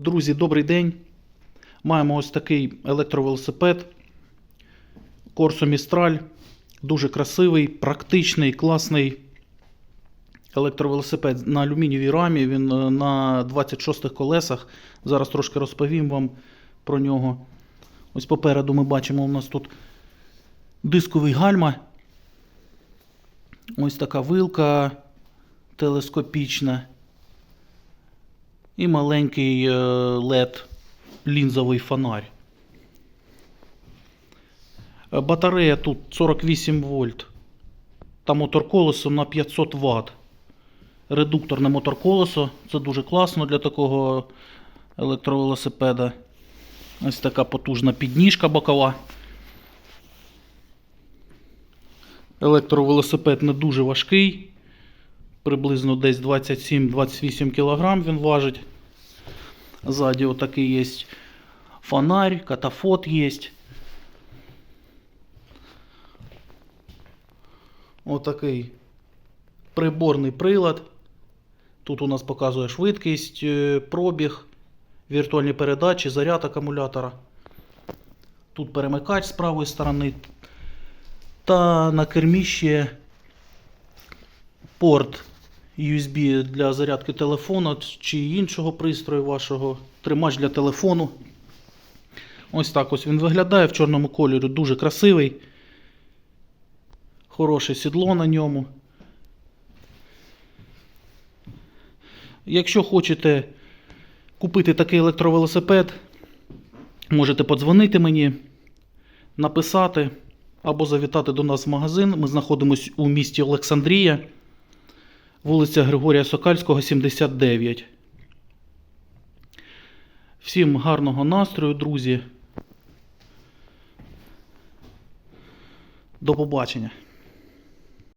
Друзі, добрий день. Маємо ось такий електровелосипед Corso Mistral. Дуже красивий, практичний, класний електровелосипед на алюмінієвій рамі. Він е, на 26 колесах. Зараз трошки розповім вам про нього. Ось попереду ми бачимо, у нас тут дисковий гальма. Ось така вилка телескопічна. І маленький е, LED лінзовий фонарь. Е, Батарея тут 48 вольт. Та моторколесо на 500 Вт. Редукторне моторколесо. Це дуже класно для такого електровелосипеда. Ось така потужна підніжка бокова. Електровелосипед не дуже важкий. Приблизно десь 27-28 кг він важить. Ззаді отакий є фонарь, катафот є. Отакий приборний прилад. Тут у нас показує швидкість, е, пробіг, віртуальні передачі, заряд акумулятора. Тут перемикач з правої сторони. Та на кермі ще порт USB для зарядки телефону чи іншого пристрою вашого. Тримач для телефону. Ось так ось він виглядає в чорному кольорі. Дуже красивий. Хороше сідло на ньому. Якщо хочете купити такий електровелосипед, можете подзвонити мені, написати або завітати до нас в магазин. Ми знаходимося у місті Олександрія, вулиця Григорія Сокальського, 79. Всім гарного настрою, друзі. До побачення.